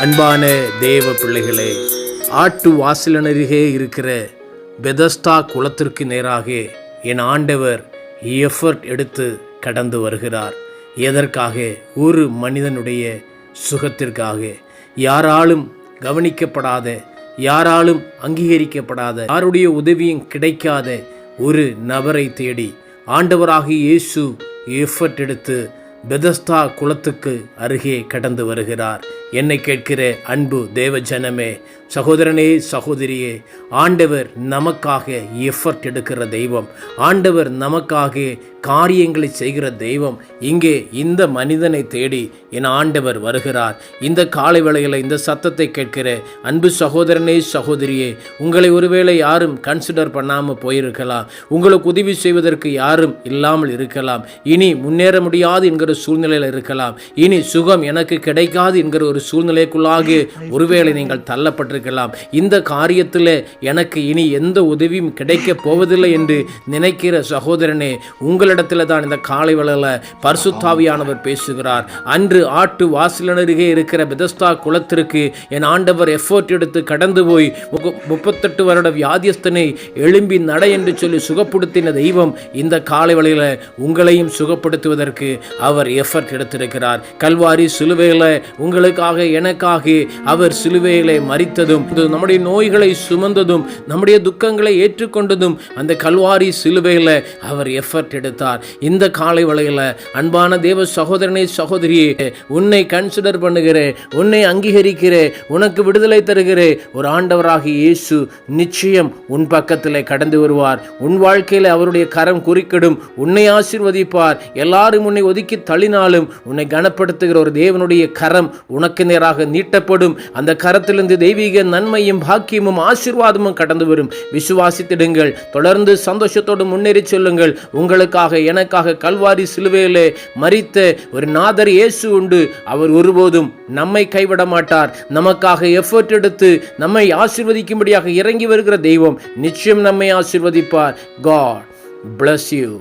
அன்பான தேவ பிள்ளைகளே ஆட்டு வாசலனருகே இருக்கிற பெதஸ்தா குளத்திற்கு நேராக என் ஆண்டவர் எஃபர்ட் எடுத்து கடந்து வருகிறார். எதற்காக? ஒரு மனிதனுடைய சுகத்திற்காக. யாராலும் கவனிக்கப்படாத யாராலும் அங்கீகரிக்கப்படாத யாருடைய உதவியும் கிடைக்காத ஒரு நபரை தேடி ஆண்டவராக இயேசு எஃபர்ட் எடுத்து பெதஸ்தா குளத்துக்கு அருகே கடந்து வருகிறார். என்னை கேட்கிற அன்பு தேவ ஜனமே சகோதரனே சகோதரியே ஆண்டவர் நமக்காக எஃபர்ட் எடுக்கிற தெய்வம். ஆண்டவர் நமக்காக காரியங்களை செய்கிற தெய்வம். இங்கே இந்த மனிதனை தேடி என் ஆண்டவர் வருகிறார். இந்த காலை வேளையில் இந்த சத்தத்தை கேட்கிற அன்பு சகோதரனே சகோதரியே உங்களை ஒருவேளை யாரும் கன்சிடர் பண்ணாமல் போயிருக்கலாம். உங்களுக்கு உதவி செய்வதற்கு யாரும் இல்லாமல் இருக்கலாம். இனி முன்னேற முடியாது என்கிற சூழ்நிலையில் இருக்கலாம். இனி சுகம் எனக்கு கிடைக்காது என்கிற ஒரு சூழ்நிலைக்குள்ளாக ஒருவேளை நீங்கள் தள்ளப்பட்டிருக்கலாம் இந்த காரியத்தில் எனக்கு இனி எந்த உதவியும் கிடைக்கப் போவதில்லை என்று நினைக்கிற சகோதரனே உங்களிடத்தில் தான் இந்த காலை வேளையில் பரிசுத்தாவியானவர் பேசுகிறார். அன்று ஆட்டு வாசலருகே இருக்கிற பெதஸ்தா குளத்திற்கு என் ஆண்டவர் எஃபோர்ட் எடுத்து கடந்து போய் முப்பத்தெட்டு வருட வியாதியஸ்தனை எழும்பி நட என்று சொல்லி சுகப்படுத்தின தெய்வம் இந்த காலை வழியில் உங்களையும் சுகப்படுத்துவதற்கு அவர் எஃபர்ட் எடுத்திருக்கிறார். கல்வாரி சிலுவையில் உங்களுக்காக எனக்காக அவர் சிலுவையிலே மறித்தது இது நம்முடைய நோய்களை சுமந்ததும் நம்முடைய துக்கங்களை ஏற்றுக்கொண்டதும் அந்த கல்வாரி சிலுவையில் அவர் எஃபர்ட் எடுத்தார். இந்த காலை வலையில் அன்பான தேவ சகோதரனை சகோதரியே உன்னை கன்சிடர் பண்ணுகிறேன் உன்னை அங்கீகரிக்கிறேன் உனக்கு விடுதலை தருகிறேன். ஒரு ஆண்டவராகிய இயேசு நிச்சயம் உன் பக்கத்தில் கடந்து வருவார். உன் வாழ்க்கையில் அவருடைய கரம் குறிக்கிடும் உன்னை ஆசிர்வதிப்பார். எல்லாரும் உன்னை ஒதுக்கி தள்ளினாலும் உன்னை கனப்படுத்துகிற ஒரு தேவனுடைய கரம் உனக்கு நேராக நீட்டப்படும். அந்த கரத்திலிருந்து தெய்வீக நன்மையும் பாக்கியமும் ஆசீர்வாதமும் கடந்து வரும். விசுவாசித்திடுங்கள். தொடர்ந்து சந்தோஷத்தோடு முன்னேறி செல்லுங்கள். உங்களுக்காக எனக்காக கல்வாரி சிலுவையிலே மறித்த ஒரு நாதர் இயேசு உண்டு. அவர் ஒருபோதும் நம்மை கைவிட மாட்டார். நமக்காக எஃபர்ட் எடுத்து நம்மை ஆசிர்வதிக்கும்படியாக இறங்கி வருகிற தெய்வம் நிச்சயம் நம்மை ஆசீர்வதிப்பார். God bless you